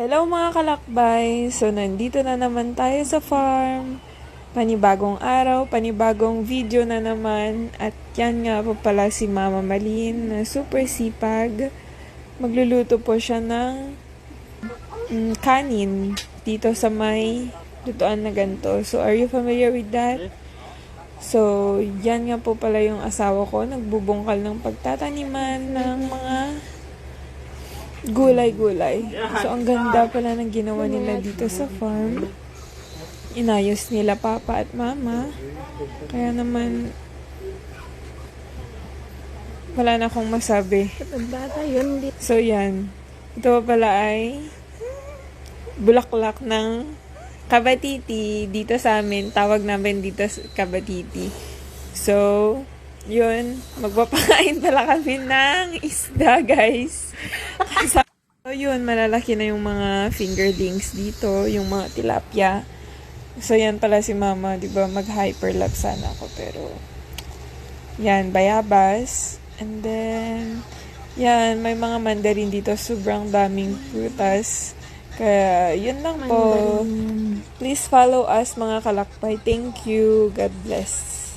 Hello mga kalakbay! So, nandito na naman tayo sa farm. Panibagong araw, panibagong video na naman. At yan nga po pala si Mama Malin na super sipag. Magluluto po siya ng mm, kanin dito sa may lutuan na ganito. So, are you familiar with that? So, yan nga po pala yung asawa ko. Nagbubungkal ng pagtataniman ng mga gulay-gulay. So, ang ganda pala ng ginawa nila dito sa farm. Inayos nila papa at mama. Kaya naman, wala na akong masabi. Bata yun, di. So, yan. Ito pala ay bulaklak ng kabatiti dito sa amin. Tawag namin dito kabatiti. So, yun. Magpapakain pala kami ng isda, guys. so, yun. Malalaki na yung mga fingerlings dito. Yung mga tilapia. So, yan pala si mama. di ba Mag-hyperlap sana ako. Pero, yan. Bayabas. And then, yan. May mga mandarin dito. Sobrang daming prutas. Kaya, yun lang po. Please follow us mga kalakbay. Thank you. God bless.